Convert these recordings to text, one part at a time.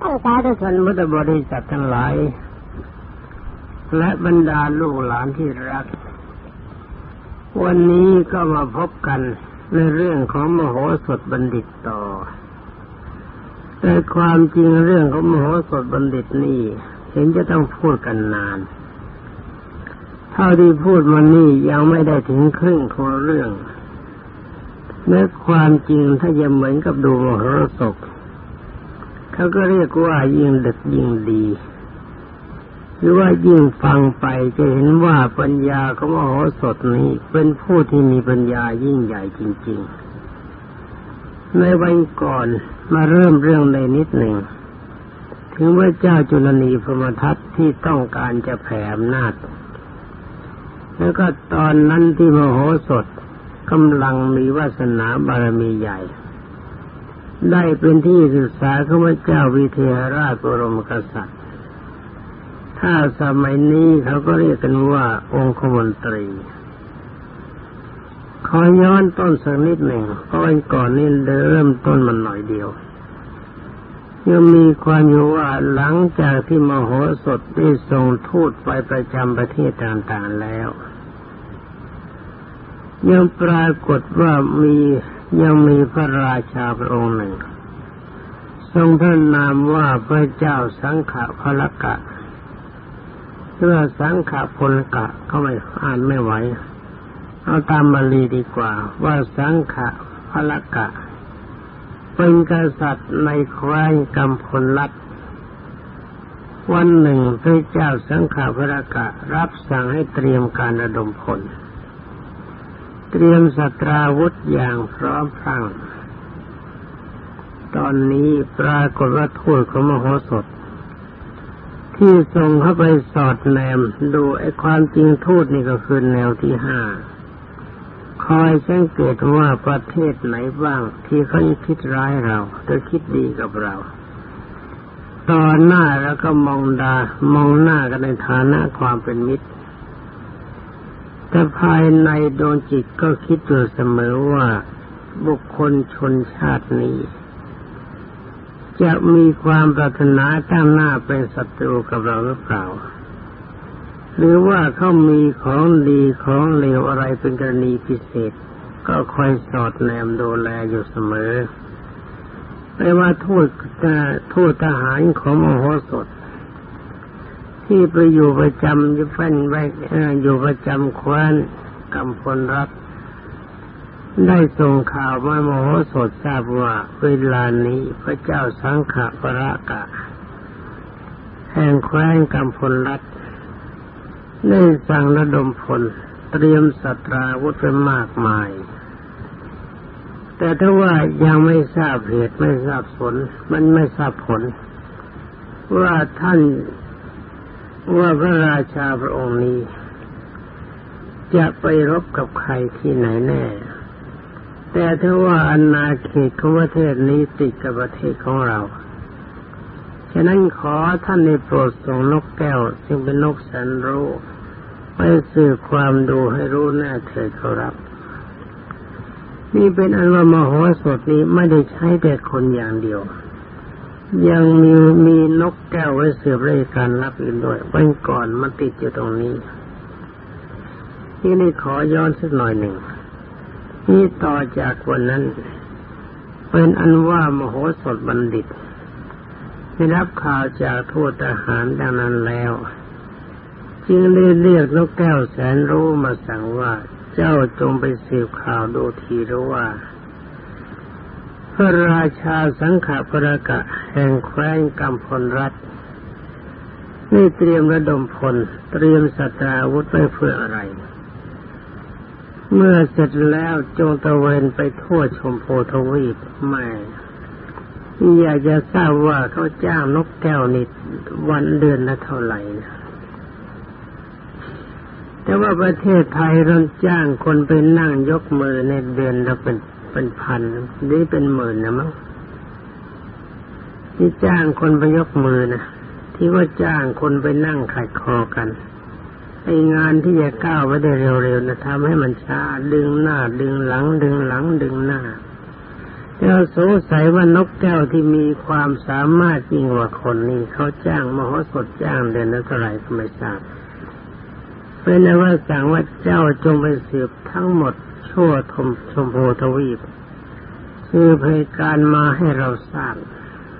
ท่านสาธุชนพุทธบริษัททั้งหลาย และบรรดาลูกหลานที่รัก วันนี้ก็มาพบกันในเรื่องของมโหสถบัณฑิตต่อ แต่ความจริงเรื่องของมโหสถบัณฑิตนี่เห็นจะต้องพูดกันนาน เท่าที่พูดมานี่ยังไม่ได้ถึงครึ่งของเรื่องเมื่อความจริงถ้าจะเหมือนกับดูมโหสถ เขาก็เรียกว่ายิ่งดึกยิ่งดี หรือว่ายิ่งฟังไปจะเห็นว่าปัญญาของมโหสถนี้เป็นผู้ที่มีปัญญายิ่งใหญ่จริง ๆ ในวันก่อนมาเริ่มเรื่องในนิดหนึ่ง ถึงว่าเจ้าจุลนีพรมทัตที่ต้องการจะแผ่อำนาจแล้วก็ตอนนั้นที่มโหสถกำลังมีวาสนาบารมีใหญ่ ได้เป็นที่ศึกษาของพระเจ้าวิเทหราชบรมกษัตริย์ ถ้าสมัยนี้เขาก็เรียกกันว่าองคมนตรี ขอย้อนต้นสักนิดหนึ่งเพราะวันก่อนนี่เริ่มต้นมันหน่อยเดียว ยังมีความอยู่ว่าหลังจากที่มโหสถได้ส่งทูตไปประจำประเทศต่างๆแล้ว ยังปรากฏว่ามี ยังมีพระราชาพระองค์หนึ่ง ทรงพระนามว่าพระเจ้าสังขะพลกะเพื่อสังขะพลกะเขาไม่อ่านไม่ไหว เอาตามบาลีดีกว่า ว่าสังขะพลกะ เป็นกษัตริย์ในแคว้นกำพลลัดวันหนึ่งพระเจ้าสังขะพลกะ รับสั่งให้เตรียมการระดมพล เตรียมสตราวุธอย่างพร้อมพรั่ง ตอนนี้ปรากฏว่าทูตของมโหสถ ที่ส่งเข้าไปสอดแนม ดูไอ้ความจริงทูตนี่ก็คือแนวที่ห้าคอยสังเกตว่าประเทศไหนบ้างที่เขาคิดร้ายเราหรือคิดดีกับเรา ตอนหน้าแล้วก็มองดามองหน้ากันในฐานะความเป็นมิตร แต่ภายในดวงจิตก็คิดอยู่เสมอว่า บุคคลชนชาตินี้ จะมีความปรารถนาตั้งหน้าเป็นศัตรูกับเราหรือเปล่า หรือว่าเขามีของดีของเลวอะไรเป็นกรณีพิเศษ ก็คอยสอดแนมดูแลอยู่เสมอไม่ว่าทูตทูตทหารของมโหสถ ที่ไปอยู่ประจำอยู่ฟันไว้อยู่ประจำคว้นกำพลรัฐได้ส่งข่าวมาโมโหสดทราบว่าเวลานี้พระเจ้าสังขปรากะ แห่งแคว้นกำพลรัฐได้สั่งระดมพลเตรียมสัตราวุธไปมากมาย แต่ถ้าว่ายังไม่ทราบเหตุไม่ทราบผล มันไม่ทราบผล ว่าท่าน ว่าพระราชาพระองค์นี้ จะไปรบกับใครที่ไหนแน่ แต่ถ้าว่าอาณาเขตของประเทศนี้ติดกับประเทศของเรา ฉะนั้นขอท่านในโปรดส่งนกแก้ว ซึ่งเป็นนกแสนรู้ไปสื่อความดูให้รู้แน่เถิดเขารับ นี่เป็นอันว่ามโหสถนี้ไม่ได้ใช้แต่คนอย่างเดียว ยังมีมีนกแก้วไว้เสือบราชการรับอื่นด้วยวันก่อนมันติดอยู่ตรงนี้ที่นี่ขอย้อนสักหน่อยหนึ่ง นี่ต่อจากวันนั้น เป็นอันว่ามโหสถบัณฑิต ได้รับข่าวจากทูตทหารดังนั้นแล้ว จึงได้เรียกนกแก้วแสนรู้มาสั่งว่าเจ้าจงไปสืบข่าวดูทีรู้ว่า พระราชาสังขปรกะแห่งแคว้นกำพลรัฐนี่เตรียมระดมพล เตรียมสัตราวุธไปเพื่ออะไร เมื่อเสร็จแล้วจงตะเวนไปทั่วชมโพทวีปไม่อยากจะทราบว่าเขาจ้างนกแก้วนิดวันเดือนละเท่าไหร่นะแต่ว่าประเทศไทยเราจ้างคนไปนั่งยกมือในเดือนละเป็น เป็นพันนี่เป็นหมื่นนะมั้งที่จ้างคนไปยกมือนะที่ว่าจ้างคนไปนั่งขัดคอกันไองานที่จะก้าวไปได้เร็วๆนะทำให้มันช้าดึงหน้า ดึงหลัง ดึงหลังดึงหน้าเราสงสัยว่านกแก้วที่มีความสามารถยิ่งกว่าคนนี่เขาจ้างมโหสถจ้างเดือนละเท่าไหร่ก็ไม่ทราบเป็นว่าสั่งว่าเจ้าจงไปสืบทั้งหมด ชั่วทมชมพูทวีปสืบเหตุการมาให้เราทราบ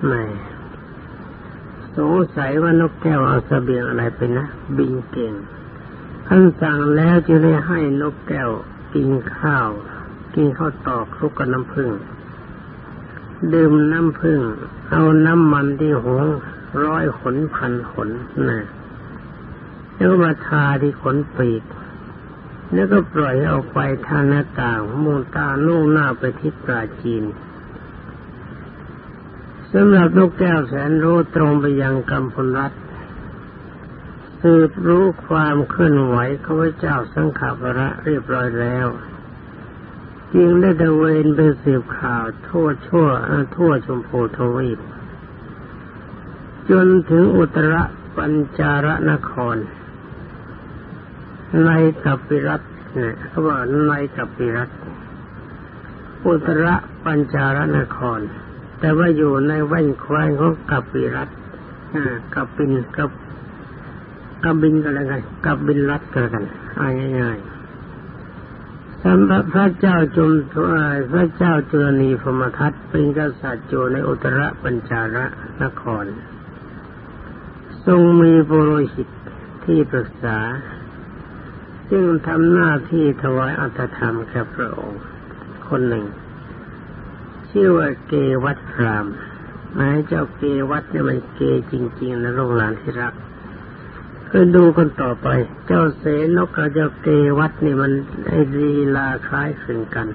ไม่สงสัยว่านกแก้วเอาเสบียงอะไรไปนะ บินเก่งท่านสั่งแล้วจะได้ให้นกแก้วกินข้าว กินข้าวตอกคลุกกับน้ำผึ้งดื่มน้ำผึ้งเอาน้ำมันที่หงร้อยขนพันขนนะแล้วมาทาที่ขนปีก แล้วก็ปล่อยเอาไปทางหน้าต่างมุ่งตาลุ่งหน้าไปทิศปราจีนสำหรับนกแก้วแสนรู้ตรงไปยังกำพลรัฐสืบรู้ความเคลื่อนไหวข้าพเจ้าสังขาระเรียบร้อยแล้วจึงได้ตะเวนไปสืบข่าวทั่วชั่วทั่วชมพูทวีปจนถึงอุตรปัญจารนคร ในกัปปิรัตเนี่ยเขาบอกในกัปปิรัตอุตรปัญจารนคร แต่ว่าอยู่ในแว่นแคว้นของกัปปิรัตกับปินกับกับบินกันอะไรกันกับบินรัตกันกันง่ายๆสำหรับพระเจ้าจุมพระเจ้าจุลนีพมทัตเป็นกษัตริย์อยู่ในอุตรปัญจารนคร ทรงมีบุโรหิตที่ปรึกษา ซึ่งทำหน้าที่ถวายอัตธรรมแก่พระองค์ คนหนึ่ง ชื่อว่าเกวัตพรามหมายเจ้าเกวัตเนี่ยมันเกจริง ๆ นะลูกหลานที่รักก็ดูกันต่อไป เจ้าเสนกกับเจ้าเกวัตนี่มันไอ้ลีลาคล้ายคลึงกัน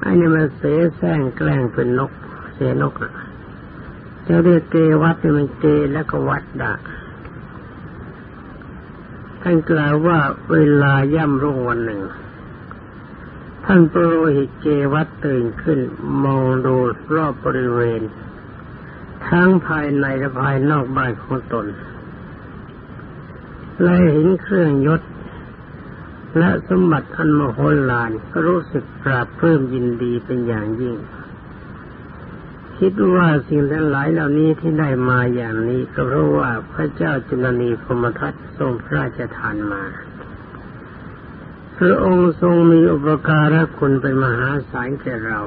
ไอ้นี่มันเสแสร้งแกล้งเป็นนก เสนกเจ้าเรียกเกวัตนี่มันเกแล้วก็วัดดะ ท่านกล่าวว่าเวลาย่ำรุ่งวันหนึ่ง ท่านปรโหิตเกวัตตื่นขึ้น มองดูรอบบริเวณ ทั้งภายในและภายนอกบ้านของตน และเห็นเครื่องยศ และสมบัติอันมโหฬารก็รู้สึกปราบเพิ่มยินดีเป็นอย่างยิ่ง คิดว่าสิ่งทั้งหลายเหล่านี้ที่ได้มาอย่างนี้ก็เพราะว่าพระเจ้าจุลนีพมทัตทรงพระราชทานมา พระองค์ทรงมีอุปการะคุณเป็นมหาศาลแก่เรา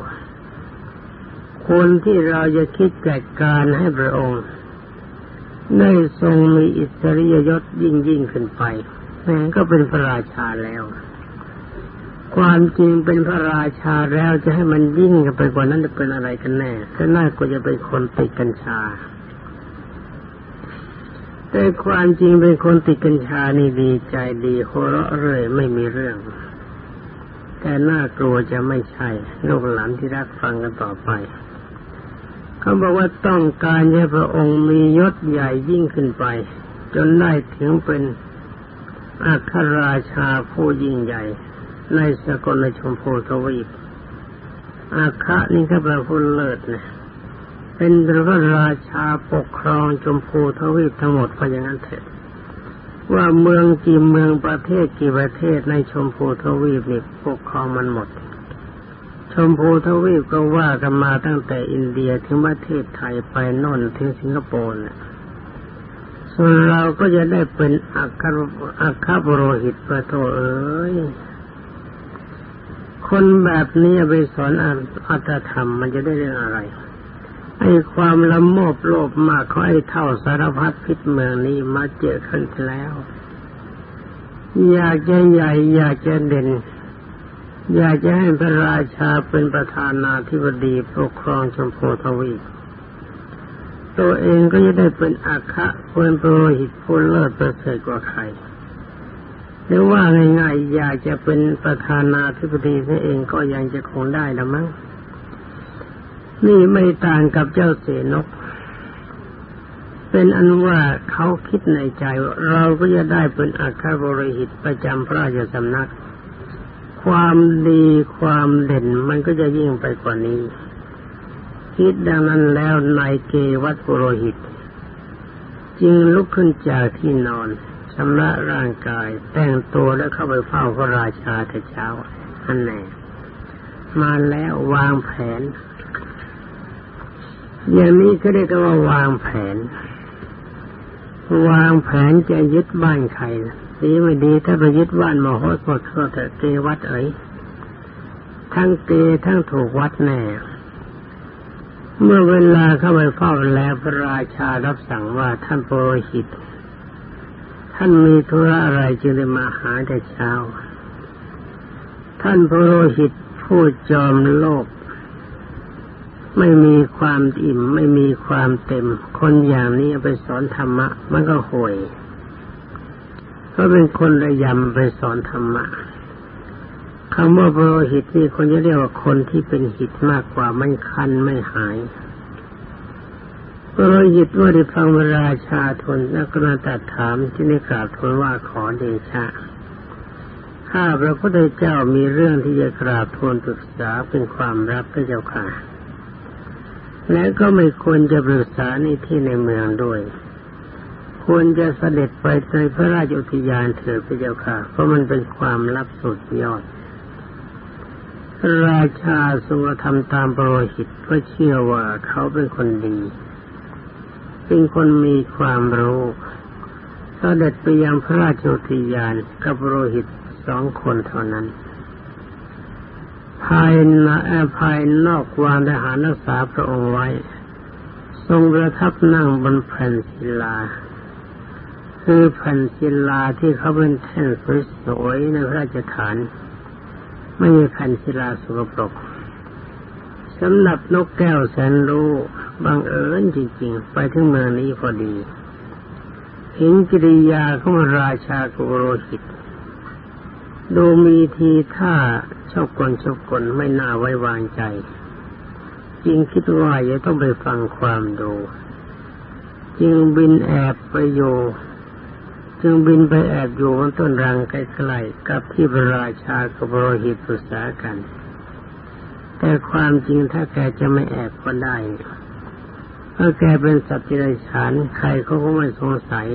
คนที่เราจะคิดจัดการให้พระองค์ ได้ทรงมีอิสริยยศยิ่งยิ่งขึ้นไปแม้ก็เป็นพระราชาแล้ว ความจริงเป็นพระราชาแล้วจะให้มันยิ่งกันไปกว่านั้นจะเป็นอะไรกันแน่ก็น่ากว่าจะเป็นคนติดกัญชา แต่ความจริงเป็นคนติดกัญชานี่ดีใจดีโหเราะเลยไม่มีเรื่อง แต่น่ากลัวจะไม่ใช่ลูกหลานที่รักฟังกันต่อไปเขาบอกว่าต้องการให้พระองค์มียศใหญ่ยิ่งขึ้นไป จนได้ถึงเป็นอัครราชาผู้ยิ่งใหญ่ ในสกลในชมพูทวีปอาคะนี่ก็แปลว่าเลิศนะเป็นพระราชาปกครองชมพูทวีปทั้งหมดเพราะอย่างนั้นเถิดว่าเมืองกี่เมืองประเทศกี่ประเทศในชมพูทวีปนี่ปกครองมันหมด ชมพูทวีปก็ว่ากันมาตั้งแต่อินเดียถึงประเทศไทยไปนนถึงสิงคโปร์เนี่ยส่วนเราก็จะได้เป็นอัครอัครบรหิตประโทเอ้ย คนแบบนี้ไปสอนอัตธรรมมันจะได้เรื่องอะไร ไอ้ความละโมบโลภมากเขาไอ้เท่าสารพัดพิษเมืองนี้มาเจอขึ้นแล้ว อยากจะใหญ่ อยากจะเด่น อยากจะให้พระราชาเป็นประธานาธิบดีปกครองชมพูทวีปตัวเองก็จะได้เป็นอาคะเป็นโปรหิตผู้เลิศประเสริฐกว่าใคร หรือว่าง่ายๆอยากจะเป็นประธานาธิบดีนั่เองก็ยังจะคงได้ละมั้งนี่ไม่ต่างกับเจ้าเสนก เป็นอันว่าเขาคิดในใจว่าเราก็จะได้เป็นอาคาบริหิตประจำพระราชสำนัก ความดีความเด่นมันก็จะยิ่งไปกว่านี้ คิดดังนั้นแล้วนายเกวัตปุโรหิต จึงลุกขึ้นจากที่นอน ชำระร่างกาย แต่งตัวแล้วเข้าไปเฝ้าพระราชาแต่เช้าอันแน่มาแล้ววางแผน อย่างนี้ก็เรียกว่าวางแผน วางแผนจะยึดบ้านใครดีไม่ดีถ้าไปยึดบ้านมโหสถก็แต่เกวัดเอ๋ยทั้งเกทั้งถูกวัดแน่เมื่อเวลาเข้าไปเฝ้าแล้วพระราชารับสั่งว่าท่านโปรหิต ท่านมีธุระอะไรจึงได้มาหาแต่เช้า ท่านโปรหิตผู้จอมโลก ไม่มีความอิ่ม ไม่มีความเต็ม คนอย่างนี้ไปสอนธรรมะ มันก็ห่วยก็เป็นคนระยำไปสอนธรรมะคำว่าโปรหิตนี่คนจะเรียกว่าคนที่เป็นหิตมากกว่าไม่คันไม่หาย โปรหิตว่าได้ฟังเวลาชาทนนักนาตัดถามที่ได้กราบทูลว่าขอเดชะข้าพระพุทธเจ้ามีเรื่องที่จะกราบทูลปรึกษาเป็นความรับพระเจ้าค่ะ และก็ไม่ควรจะปรึกษาในที่ในเมืองด้วย ควรจะเสด็จไปในพระราชอุทยานเถิดพระเจ้าค่ะ เพราะมันเป็นความลับสุดยอด ราชาทรงทำตามปรหิตเพราะเชื่อว่าเขาเป็นคนดี เป็นคนมีความรู้เสด็จไปยังพระราชอุทยานกับปรหิตสองคนเท่านั้น ภายในภายนอกวางทหารรักษาพระองค์ไว้ ทรงประทับนั่งบนแผ่นศิลา คือแผ่นศิลาที่เขาเป็นแท่นสวยๆในพระราชฐาน ไม่มีแผ่นศิลาสกปรกสำหรับนกแก้วแสนรู้ บังเอิญจริงๆ ไปถึงเมืองนี้พอดีเห็นกิริยาของราชาโกโรหิต ดูมีทีท่าชอบกลชอบกลไม่น่าไว้วางใจจริงคิดว่าจะต้องไปฟังความดูจึงบินแอบไปอยู่จึงบินไปแอบอยู่บนต้นรังใกล้ๆกับที่พระราชากับโรหิตปรึกษากัน แต่ความจริงถ้าแกจะไม่แอบก็ได้ ถ้าแกเป็นสัตว์ที่ไรฉานใครเขาก็ไม่สงสัย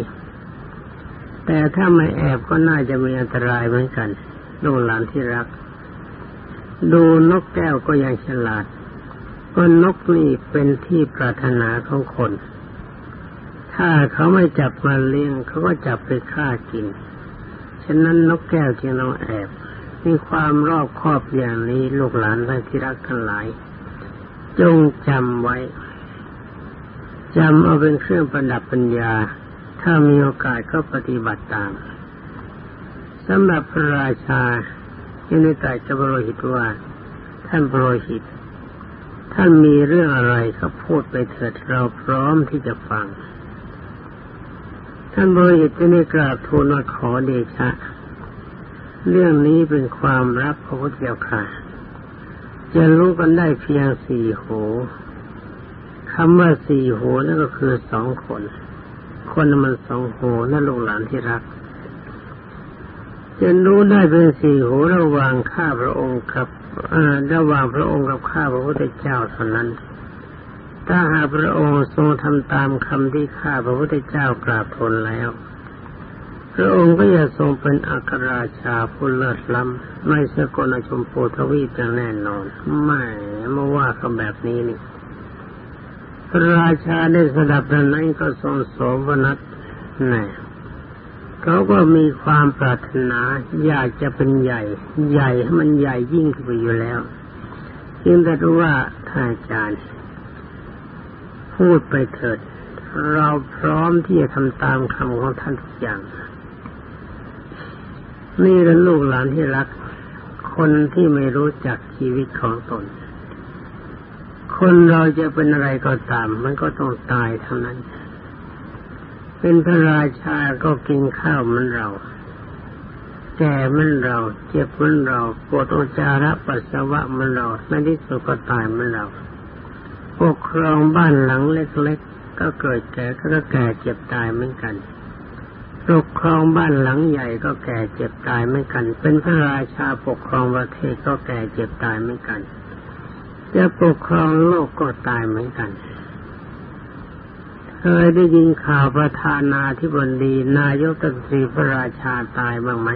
แต่ถ้าไม่แอบก็น่าจะมีอันตรายเหมือนกันลูกหลานที่รัก ดูนกแก้วก็ยังฉลาดเพราะนกนี่เป็นที่ปรารถนาของคน ถ้าเขาไม่จับมาเลี้ยงเขาก็จับไปฆ่ากิน ฉะนั้นนกแก้วจึงต้องแอบ มีความรอบคอบอย่างนี้ลูกหลานท่านที่รักทั้งหลาย จงจำไว้ จำเอาเป็นเครื่องประดับปัญญา ถ้ามีโอกาสก็ปฏิบัติตามสำหรับพระราชายังได้ตรัสกับระโรหิตว่า ท่านพระโรหิต ท่านมีเรื่องอะไรก็พูดไปเถิดเราพร้อมที่จะฟัง ท่านพระโรหิตจะได้กราบทูลว่าขอเดชะ เรื่องนี้เป็นความลับของพระเจ้าค่ะจะรู้กันได้เพียงสี่โห คำว่าสี่โหนั่นก็คือสองคน คนมันสองโหนั่นลูกหลานที่รักจะรู้ได้เป็นสี่หูระหว่างข้าพระองค์กับระหว่างพระองค์กับข้าพระพุทธเจ้าเท่านั้น ถ้าหากพระองค์ทรงทำตามคำที่ข้าพระพุทธเจ้ากราบทูลแล้ว พระองค์ก็จะทรงเป็นอัครราชาผู้เลิศล้ำไม่สกลชมพูทวีปอย่างแน่นอน ไม่มาว่าเขาแบบนี้นี่ ระราชาได้สดับนั้นก็ทรงโสมนัสแน่เขาก็มีความปรารถนาอยากจะเป็นใหญ่ ใหญ่ให้มันใหญ่ยิ่งขึ้นไปอยู่แล้วจึงแต่รู้ว่าท่านอาจารย์ พูดไปเถิด เราพร้อมที่จะทำตามคำของท่านทุกอย่าง นี่เป็นลูกหลานที่รัก คนที่ไม่รู้จักชีวิตของตน คนเราจะเป็นอะไรก็ตาม มันก็ต้องตายเท่านั้น เป็นพระราชาก็กินข้าวมือนเรา แก่มือนเรา เจ็บมือนเราปวดอุจจาระปัสสาวะมือนเราในที่สุดก็ตายมือนเราปกครองบ้านหลังเล็กๆก็เกิดแก่ก็แก่เจ็บตายเหมือนกันปกครองบ้านหลังใหญ่ก็แก่เจ็บตายเหมือนกัน เป็นพระราชาปกครองประเทศก็แก่เจ็บตายเหมือนกัน จะปกครองโลกก็ตายเหมือนกัน เคยได้ยินข่าวประธานาธิบดีนายกตันตรีพระราชาตายบ้างไหม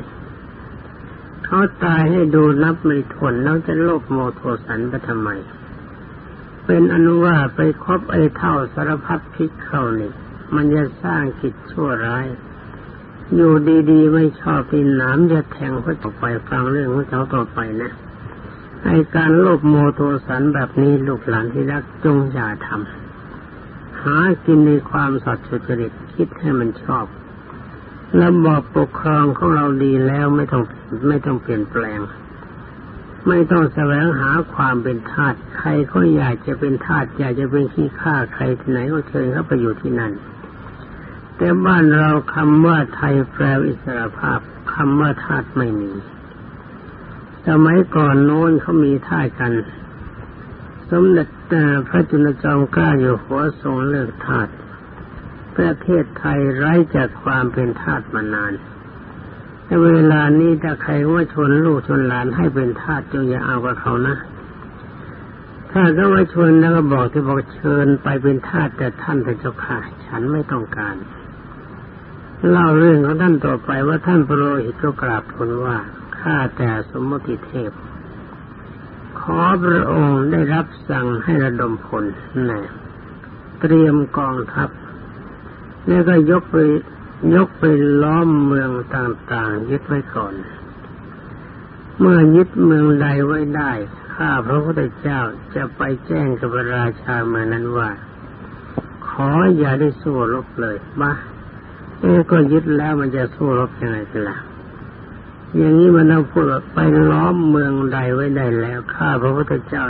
เขาตายให้ดูนับไม่ถ้วนแล้วจะโลภโมโทสันไปทำไม เป็นอนุว่าไปครบไอ้เท่าสารพัดพิษเข้านี่มันจะสร้างกิจชั่วร้าย อยู่ดีๆ ไม่ชอบปีนน้ำจะแทงเขาต่อไปฟังเรื่องของเขาต่อไปนะ ไอการโลภโมโทสันแบบนี้ลูกหลานที่รักจงอย่าทำหากินในความสัตย์สุจริตคิดให้มันชอบระบอบปกครองของเราดีแล้วไม่ต้องไม่ต้องเปลี่ยนแปลง ไม่ต้องแสวงหาความเป็นทาสใครก็อยากจะเป็นทาสอยากจะเป็นขี้ข้าใครที่ไหนก็เชิญเข้าไปอยู่ที่นั่น แต่บ้านเราคำว่าไทยแปลอิสระภาพคำว่าทาสไม่มี สมัยก่อนโน้นเขามีท่ากัน สมเด็จพระจุลจอมเกล้าอยู่หัวทรงเลิกทาสประเทศไทยไร้จากความเป็นทาสมานานแต่เวลานี้ถ้าใครว่าชวนลูกชวนหลานให้เป็นทาสจงอย่าเอากับเขานะ ถ้าก็ว่าชวนแล้วก็บอกที่บอกเชิญไปเป็นทาสแต่ท่านเป็นเจ้าค่ะ ฉันไม่ต้องการ เล่าเรื่องของท่านต่อไปว่าท่านพระโลหิตก็กราบทูลว่า ข้าแต่สมมติเทพ ขอพระองค์ได้รับสั่งให้ระดมพลนะเตรียมกองทัพ แล้วก็ยกไปยกไปล้อมเมืองต่างๆ ยึดไว้ก่อน เมื่อยึดเมืองใดไว้ได้ ข้าพระพุทธเจ้าจะไปแจ้งกับราชาเมืองนั้นว่า ขออย่าได้สู้รบเลยบ้าเอ้ก็ยึดแล้วมันจะสู้รบยังไงกันล่ะ อย่างนี้มันต้องพูดว่าไปล้อมเมืองใดไว้ได้แล้วข้าพระพุทธเจ้า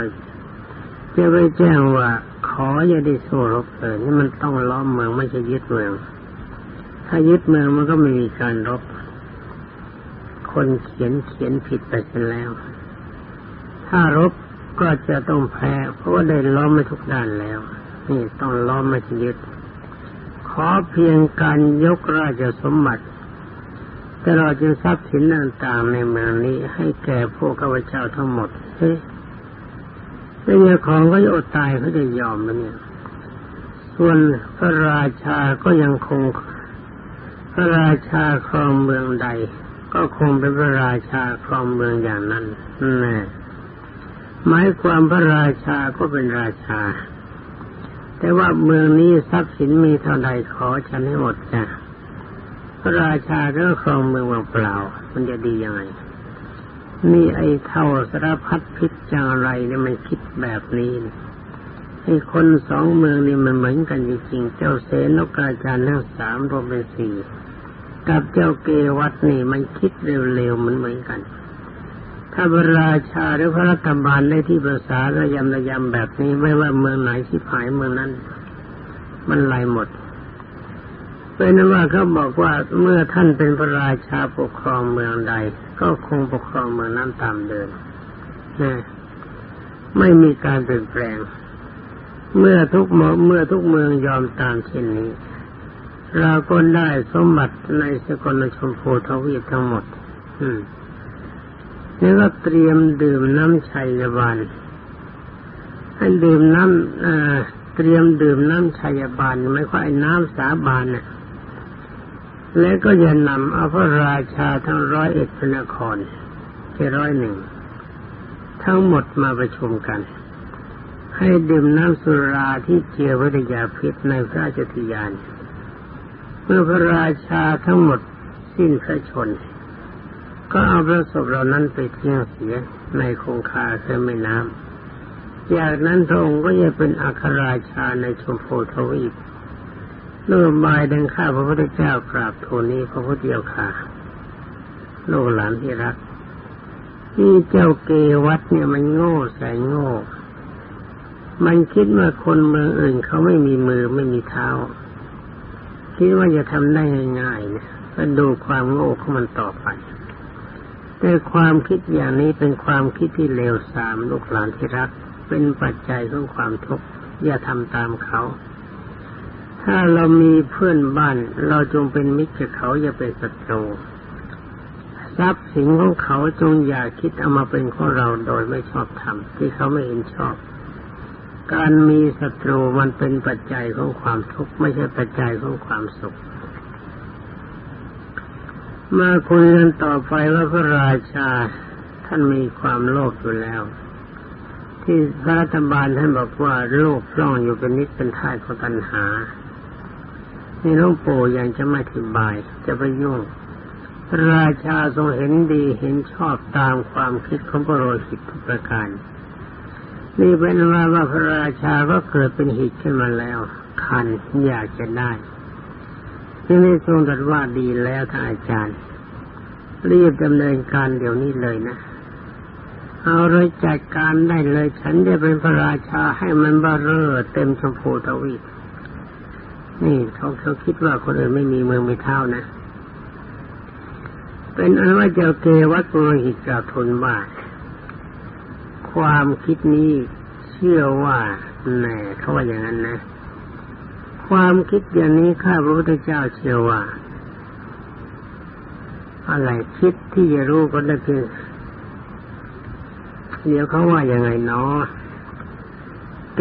จะไปแจ้งว่าขออย่าได้สู้รบเลยนี่มันต้องล้อมเมืองไม่ใช่ยึดเมือง ถ้ายึดเมืองมันก็ไม่มีการรบ คนเขียนเขียนผิดไปกันแล้ว ถ้ารบก็จะต้องแพ้เพราะว่าได้ล้อมมาทุกด้านแล้ว นี่ต้องล้อมไม่ใช่ยึด ขอเพียงการยกราชสมบัติ ตลอดจนทรัพย์สินต่างๆในเมืองนี้ให้แก่พวกข้าพเจ้าทั้งหมดเฮ้ยไม่มีของก็จะอดตายเขาจะยอมแล้วเนี่ย ส่วนพระราชาก็ยังคง พระราชาครองเมืองใด ก็คงเป็นพระราชาครองเมืองอย่างนั้นแน่หมายความพระราชาก็เป็นราชา แต่ว่าเมืองนี้ทรัพย์สินมีเท่าใดขอฉันให้หมดจ้ะ พระราชาก็ครองเมืองเปล่า มันจะดียังไงนี่ไอ้เท่าสารพัดพิษจังไรเนี่ยมันคิดแบบนี้ไอ้คนสองเมืองนี่มันเหมือนกันจริงๆเจ้าเสนกอาจารย์ทั้งสามรวมเป็นสี่กับเจ้าเกวัตนี่มันคิดเร็วๆเหมันเหมือนกัน ถ้าพระราชาหรือพระรัฐบาลได้ที่ภาษาระยำระยำแบบนี้ ไม่ว่าเมืองไหนที่ผายเมืองนั้น มันไหลหมด เป็นว่าเขาบอกว่าเมื่อท่านเป็นพระราชาปกครองเมืองใด ก็คงปกครองเมืองนั้นตามเดิมนะไม่มีการเปลี่ยนแปลง เมื่อทุกเมื่อทุกเมืองยอมตามเช่นนี้ เราก็ได้สมบัติในสกลชมพูทวีปทั้งหมด อืมนี่ก็เตรียมดื่มน้ำชัยบาลให้ดื่มน้ำเตรียมดื่มน้ำชัยบาลไม่ค่อยน้ำสาบานน่ะ และก็จะนำเอาพระราชาทั้งร้อยเอ็ดพระนครที่ร้อยหนึ่ง ทั้งหมดมาประชุมกัน ให้ดื่มน้ำสุราที่เจียววิทยาพิษในพระราชทิยาน เมื่อพระราชาทั้งหมดสิ้นพระชน ก็เอาพระศพเหล่านั้นไปเที่ยงเสียในคงคาเคือแม่น้ำจากนั้นพระองค์ก็จะเป็นอัครราชาในชมพูทวีป เรื่อบายดังข้าพระพุทธเจ้ากราบทูลนี้พระพุทธเจ้าค่ะลูกหลานที่รักนี่เจ้าเกวัดเนี่ยมันโง่แสนโง่ มันคิดว่าคนเมืองอื่นเขาไม่มีมือไม่มีเท้า คิดว่าจะทำได้ง่ายๆเนี่ยก็ดูความโง่ของมันต่อไป แต่ความคิดอย่างนี้เป็นความคิดที่เลวทรามลูกหลานที่รัก เป็นปัจจัยของความทุกข์อย่าทำตามเขา ถ้าเรามีเพื่อนบ้าน เราจงเป็นมิตรกับเขาอย่าเป็นศัตรูทรัพย์สินของเขาจงอย่าคิดเอามาเป็นของเราโดยไม่ชอบธรรมที่เขาไม่เห็นชอบ การมีศัตรูมันเป็นปัจจัยของความทุกข์ไม่ใช่ปัจจัยของความสุข มาคุยกันต่อไปว่าพระราชาท่านมีความโลภอยู่แล้ว ที่รัฐบาลท่านบอกว่าโลกล่องอยู่เป็นนิดเป็นท่ายของตัณหา นี่หลวงปู่ยังจะไม่อธิบายจะไปยุ่ง ราชาทรงเห็นดีเห็นชอบตามความคิดของพระโรหิตทุกประการ นี่เป็นว่าว่าพระราชาก็เกิดเป็นหิตขึ้นมาแล้ว คันอยากจะได้ที่นี่ทรงตรัสว่าดีแล้วท่านอาจารย์ รีบดำเนินการเดี๋ยวนี้เลยนะเอาเลยจัดการได้เลย ฉันจะเป็นพระราชาให้มันบ้าเร่อเต็มชมพูทวีป นี่เขาเขาคิดว่าคนอื่นไม่มีเมืองไม่เท่านะ เป็นอันว่าเจ้าเกวัตโรหิตกล่าวทูลว่าความคิดนี้เชื่อว่าแน่เขาว่าอย่างนั้นนะ ความคิดอย่างนี้ข้าพระพุทธเจ้าเชื่อว่า อะไรคิดที่จะรู้ก็ได้เพียงเดี๋ยวเขาว่ายังไงเนาะ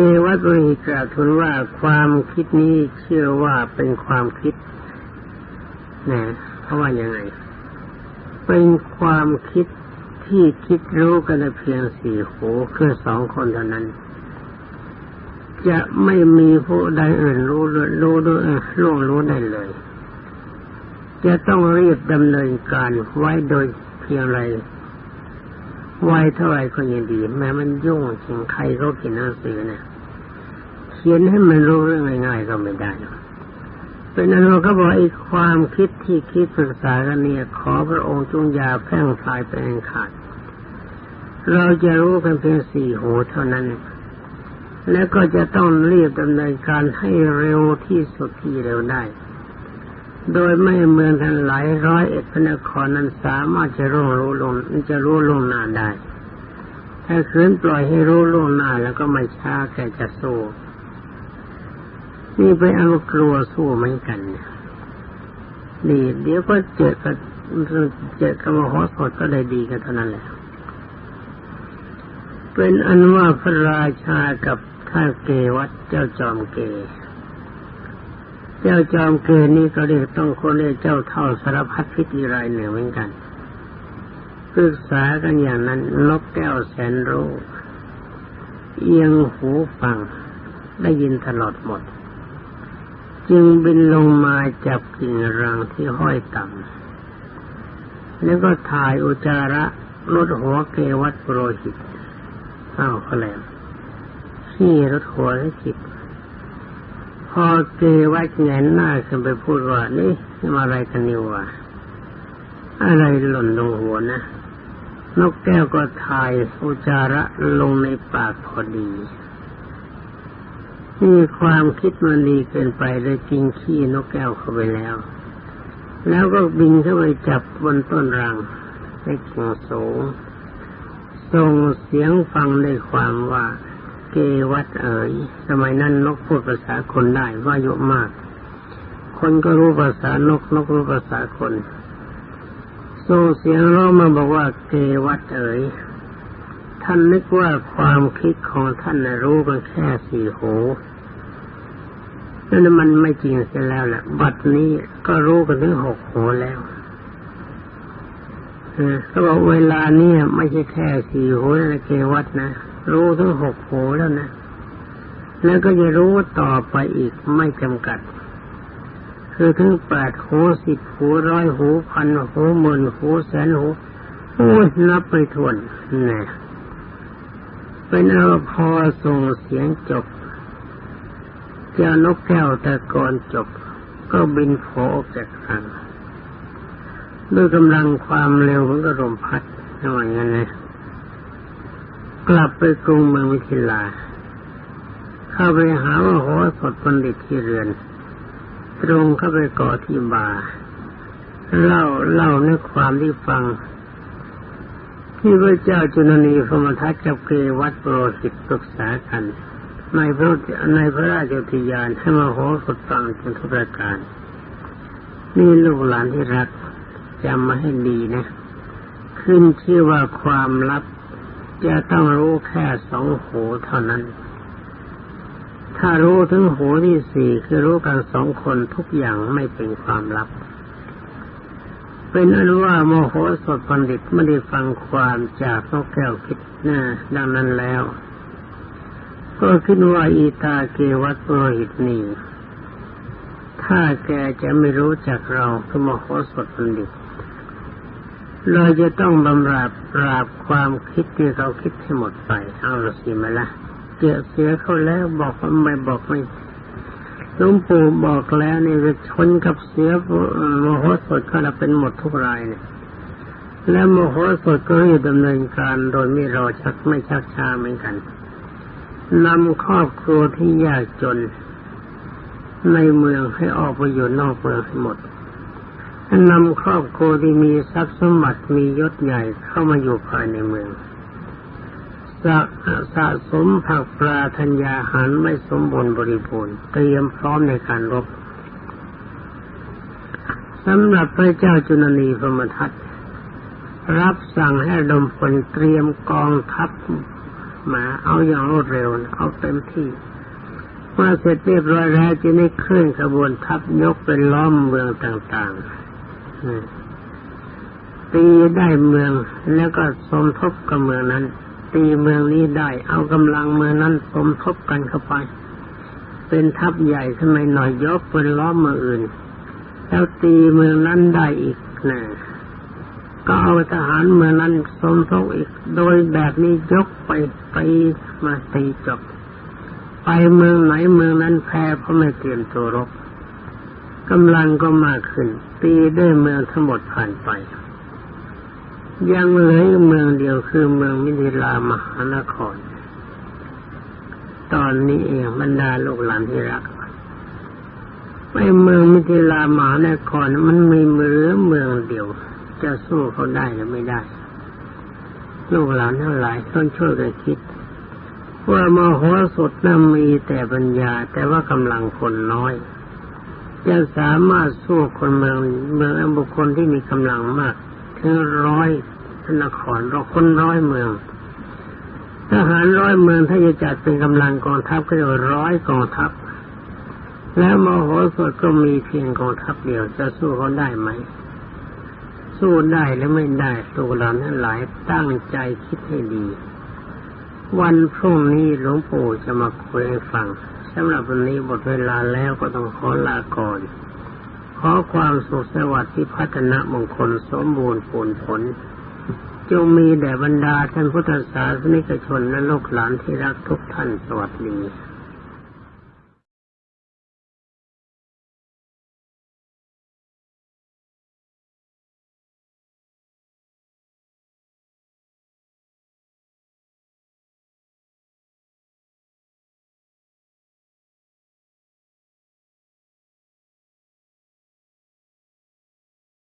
เกวัตริกราวทูลว่าความคิดนี้เชื่อว่าเป็นความคิดนะเขาะว่ายังไง เป็นความคิดที่คิดรู้กันเพียงสี่หูคือสองคนเท่านั้น จะไม่มีผู้ใดอื่นรู้รู้ด้วยล่วงรู้ได้เลย จะต้องรีบดำเนินการไว้โดยเพียงไรไว้เท่าไรก็ยังดี แม้มันยุ่งจริงใครเขาเขียนหนังสือเนี่ย เขียนให้มันรู้เรื่องง่ายๆก็ไม่ได้เป็นอนุเขาบอกไอ้ความคิดที่คิดปรึกษากันเนี่ย ขอพระองค์จงยาแพร่งพลายไปอันขาดเราจะรู้กันเพียงสี่หูเท่านั้น แล้วก็จะต้องรีบดำเนินการให้เร็วที่สุดที่เร็วได้ โดยไม่เมืองทันหลายร้อยเอ็ดพระนครนั้นสามารถจะรู้รู้ลงจะรู้ลงหน้าได้ ถ้าคืนปล่อยให้รู้ลงหน้าแล้วก็ไม่ช้าแกจะสู้ นี่ไปเอากลัวสู้เหมือนกันนี่เดี๋ยวก็เจอกับเจอกับมโหสถก็ได้ดีกันเท่านั้นแหละเป็นอันว่าพระราชากับท่าเกวัดเจ้าจอมเก เจ้าจอมเกนี่ก็เรียกต้องคนเรียกเจ้าเท่าสารพัดพิธีรายหนึ่งเหมือนกันปรึกษากันอย่างนั้นนกแก้วแสนรู้เอียงหูฟังได้ยินตลอดหมด จึงบินลงมาจับกิ่งรังที่ห้อยต่ำแล้วก็ถ่ายอุจาระลดหัวเกวัตโปรหิตอ้าวเขาแหลมขี้รถหัวให้จิตพอเกวัดแงนหน้าขึ้นไปพูดว่านี่มาอะไรกันนิววะอะไรหล่นลงหัวนะนกแก้วก็ถ่ายอุจาระลงในปากพอดี มีความคิดมันดีเกินไปเลยกินขี้นกแก้วเข้าไปแล้ว แล้วก็บินเข้าไปจับบนต้นรังในกิ่งสูงส่งเสียงฟังได้ความว่า เกวัดเอ๋ยสมัยนั้นนกพูดภาษาคนได้ว่าเยอะมาก คนก็รู้ภาษานกนกรู้ภาษาคนส่งเสียงร้องมาบอกว่าเกวัดเอ๋ย ท่านนึกว่าความคิดของท่านนะรู้กันแค่สี่หูนั่นมันไม่จริงเสียแล้วแหละบัดนี้ก็รู้กันถึงหกหูแล้วเขาบอกเวลานี้ไม่ใช่แค่สี่หูนะเกวัดนะรู้ถึงหกหูแล้วนะแล้วก็จะรู้ต่อไปอีกไม่จำกัด คือถึงแปดหูสิบหูร้อยหูพันหูหมื่นหูแสนหูโอ้ยนับไปทวนนะ เป็นเอาพอส่งเสียงจบ เจ้านกแก้วแต่ก่อนจบ ก็บินโผออกจากรังด้วยกำลังความเร็วของกระลมพัดระหว่างนั้นะกลับไปกรุงเมืองวิทิลา เข้าไปหาว่าหัวสดบัณฑิตที่เรือน ตรงเข้าไปก่อที่บาเล่าเล่าในความที่ฟัง ที่พระเจ้าจุนนีพมทัตกับเกวัตโปรหิตปรึกษากัน ในพระในพระราชทิยานให้มาโหสดฟังจนทุกประการ นี่ลูกหลานที่รักจำมาให้ดีนะ ขึ้นชื่อว่าความลับ จะต้องรู้แค่สองหูเท่านั้น ถ้ารู้ถึงหูที่สี่คือรู้กันสองคนทุกอย่างไม่เป็นความลับ เป็นอนุว่าโมโหสดปันดิตไม่ได้ฟังความจากนกแก้วคิดนะดังนั้นแล้ว ก็คิดว่าอีตาเกวัตโปรหิตนี่ถ้าแกจะไม่รู้จักเราสมโหสถบัณฑิตเราจะต้องบำราบปราบความคิดที่เขาคิดให้หมดไป เอาละสิมาละเจอเสียเขาแล้วบอกว่าไม่บอกไม่ หลวงปู่บอกแล้วนี่จะชนกับเสียโมโหสถก็จะเป็นหมดทุกรายเนี่ย และโมโหสถก็ให้ดำเนินการโดยไม่รอชักไม่ชักช้าเหมือนกันนำครอบครัวที่ยากจน ในเมืองให้ออกไปอยู่นอกเมืองให้หมดนำครอบครัวที่มีทรัพย์สมบัติมียศใหญ่เข้ามาอยู่ภายในเมือง สะสะสมผักปลาธัญญาหารไม่สมบูรณ์บริบูรณ์เตรียมพร้อมในการรบสำหรับพระเจ้าจุลนีพมทัตรับสั่งให้ดมพลเตรียมกองทัพมาเอาอย่างรวดเร็วเอาเต็มที่เมื่อเสร็จเรียบร้อยแล้วจะได้เคลื่อนขบวนทัพยกเป็นล้อมเมืองต่างๆตีได้เมืองแล้วก็สมทบกับเมืองนั้น ตีเมืองนี้ได้ เอากำลังเมืองนั้นสมทบกันเข้าไป เป็นทัพใหญ่ทำไมหน่อยยกเป็นล้อมเมืองอื่น แล้วตีเมืองนั้นได้อีกนะก็เอาทหารเมืองนั้นสมทบอีก โดยแบบนี้ยกไปตีมาตีจบ ไปเมืองไหนเมืองนั้นแพ้เพราะไม่เตรียมตัวรบกำลังก็มากขึ้น ตีด้วยเมืองทั้งหมดผ่านไป ยังเหลือเมืองเดียวคือเมืองมิถิลามหานคร ตอนนี้เองบรรดาลูกหลานที่รักไปเมืองมิถิลามหานครมันมีเมืองเมืองเดียว จะสู้เขาได้หรือไม่ได้ ลูกหลานทั้งหลายต้องช่วยกันคิด ว่ามโหสถนั้นมีแต่ปัญญา แต่ว่ากำลังคนน้อยจะสามารถสู้คนเมืองเมืองบุคคลที่มีกำลังมาก ถึงร้อยนครเราคนร้อยเมืองทหารร้อยเมืองถ้าจะจัดเป็นกำลังกองทัพก็จะร้อยกองทัพ แล้วมโหสถก็มีเพียงกองทัพเดียวจะสู้เขาได้ไหม สู้ได้หรือไม่ได้ตัวเรานั้นหลายตั้งใจคิดให้ดี วันพรุ่งนี้หลวงปู่จะมาคุยให้ฟังสำหรับวันนี้หมดเวลาแล้วก็ต้องขอลาก่อน ขอความสุขสวัสดิ์ที่พัฒนามงคลสมบูรณ์ผลผล จงมีแด่บรรดาท่านพุทธศาสนิกชนและลูกหลานที่รักทุกท่านสวัสดี